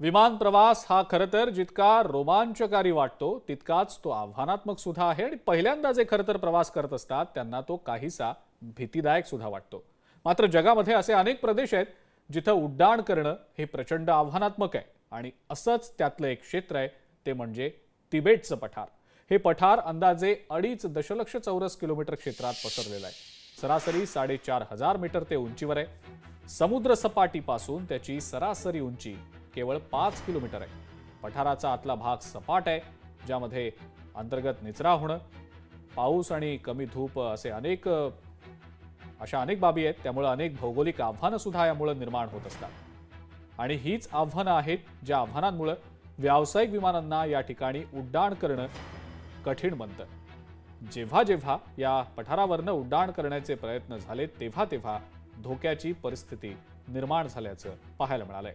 विमान प्रवास हा खरं तर जितका रोमांचकारी वाटतो तितकाच तो आव्हानात्मक सुद्धा आहे आणि पहिल्यांदा जे खरं तर प्रवास करत असतात त्यांना तो काहीसा भीतीदायक सुद्धा वाटतो. मात्र जगामध्ये असे अनेक प्रदेश आहेत जिथं उड्डाण करणं हे प्रचंड आव्हानात्मक आहे आणि असंच त्यातलं एक क्षेत्र आहे ते म्हणजे तिबेटचं पठार. हे पठार अंदाजे अडीच दशलक्ष चौरस किलोमीटर क्षेत्रात पसरलेलं आहे. सरासरी साडेचार हजार मीटर ते उंचीवर आहे. समुद्र सपाटीपासून त्याची सरासरी उंची केवळ पाच किलोमीटर आहे. पठाराचा आतला भाग सपाट आहे ज्यामध्ये अंतर्गत निचरा होणं पाऊस आणि कमी धूप असे अनेक अशा अनेक बाबी आहेत. त्यामुळे अनेक भौगोलिक आव्हानं सुद्धा यामुळे निर्माण होत असतात. आणि हीच आव्हानं आहेत ज्या आव्हानांमुळे व्यावसायिक विमानांना या ठिकाणी उड्डाण करणं कठीण बनतं. जेव्हा जेव्हा या पठारावरनं उड्डाण करण्याचे प्रयत्न झाले तेव्हा तेव्हा धोक्याची परिस्थिती निर्माण झाल्याचं पाहायला मिळालंय.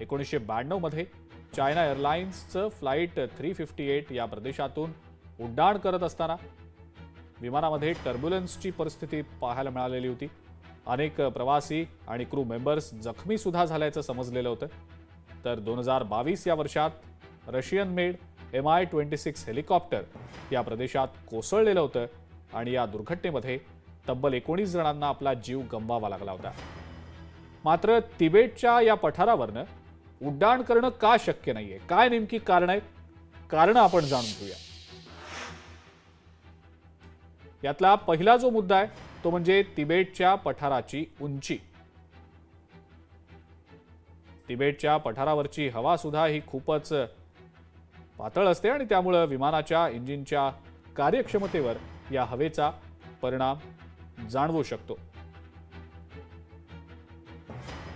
एकोणीसशे ब्याण्णवमध्ये चायना एअरलाइन्सचं फ्लाईट थ्री फिफ्टी एट या प्रदेशातून उड्डाण करत असताना विमानामध्ये टर्ब्युलन्सची परिस्थिती पाहायला मिळालेली होती. अनेक प्रवासी आणि क्रू मेंबर्स जखमी सुद्धा झाल्याचं समजलेलं होतं. तर दोन हजार बावीस या वर्षात Russian made M I twenty six helicopter या प्रदेशात कोसळलेलं होतं आणि या दुर्घटनेमध्ये तब्बल एकोणीस जणांना आपला जीव गमवावा लागला होता. मात्र तिबेटच्या या पठारावरनं उड्डाण करणं का शक्य नाहीये? काय नेमकी कारण आहेत? कारण आपण जाणून घेऊया. यातला पहिला जो मुद्दा आहे तो म्हणजे तिबेटच्या पठाराची उंची. तिबेटच्या पठारावरची हवा सुद्धा ही खूपच पातळ असते आणि त्यामुळं विमानाच्या इंजिनच्या कार्यक्षमतेवर या हवेचा परिणाम जाणवू शकतो.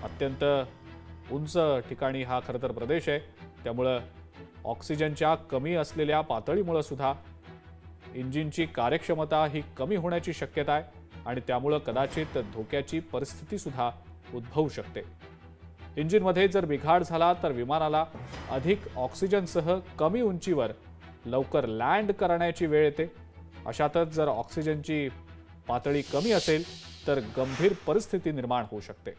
अत्यंत उंच ठिकाणी हा खरं तर प्रदेश आहे. त्यामुळं ऑक्सिजनच्या कमी असलेल्या पातळीमुळं सुद्धा इंजिनची कार्यक्षमता ही कमी होण्याची शक्यता आहे आणि त्यामुळं कदाचित धोक्याची परिस्थितीसुद्धा उद्भवू शकते. इंजिनमध्ये जर बिघाड झाला तर विमानाला अधिक ऑक्सिजनसह कमी उंचीवर लवकर लँड करण्याची वेळ येते. अशातच जर ऑक्सिजनची पातळी कमी असेल तर गंभीर परिस्थिती निर्माण होऊ शकते.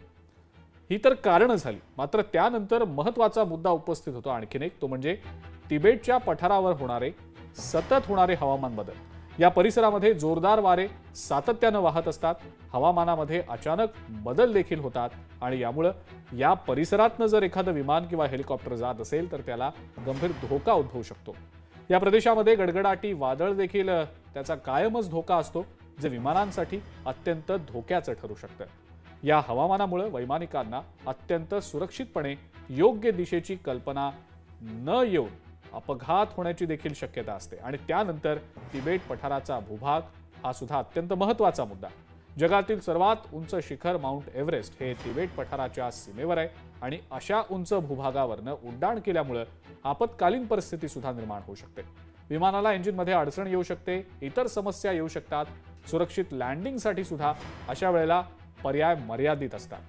ही तर कारणं झाली. मात्र त्यानंतर महत्त्वाचा मुद्दा उपस्थित होतो आणखीन एक तो म्हणजे तिबेटच्या पठारावर होणारे सतत होणारे हवामान बदल. या परिसरामध्ये जोरदार वारे सातत्यानं वाहत असतात. हवामानामध्ये अचानक बदल देखील होतात आणि यामुळं या परिसरातनं जर एखादं विमान किंवा हेलिकॉप्टर जात असेल तर त्याला गंभीर धोका उद्भवू शकतो. या प्रदेशामध्ये गडगडाटी वादळ देखील त्याचा कायमच धोका असतो जे विमानांसाठी अत्यंत धोक्याचं ठरू शकतं. या हवामानामुळे वैमानिकांना अत्यंत सुरक्षितपणे योग्य दिशेची कल्पना न येऊन अपघात होण्याची देखील शक्यता असते. आणि त्यानंतर तिबेट पठाराचा भूभाग हा सुद्धा अत्यंत महत्त्वाचा मुद्दा. जगातील सर्वात उंच शिखर माउंट एव्हरेस्ट हे तिबेट पठाराच्या सीमेवर आहे आणि अशा उंच भूभागावरनं उड्डाण केल्यामुळं आपत्कालीन परिस्थिती सुद्धा निर्माण होऊ शकते. विमानाला इंजिनमध्ये अडचण येऊ शकते इतर समस्या येऊ शकतात सुरक्षित लँडिंगसाठी सुद्धा अशा वेळेला पर्याय मर्यादित असतात.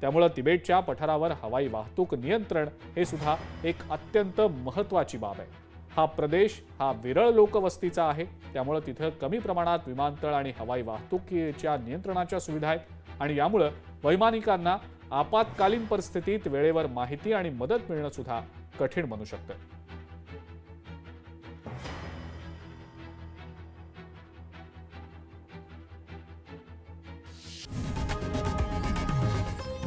त्यामुळं तिबेटच्या पठारावर हवाई वाहतूक नियंत्रण हे सुद्धा एक अत्यंत महत्वाची बाब आहे. हा प्रदेश हा विरळ लोकवस्तीचा आहे. त्यामुळं तिथं कमी प्रमाणात विमानतळ आणि हवाई वाहतुकीच्या नियंत्रणाच्या सुविधा आहेत. आणि यामुळं वैमानिकांना आपत्कालीन परिस्थितीत वेळेवर माहिती आणि मदत मिळणं सुद्धा कठीण बनू शकतं.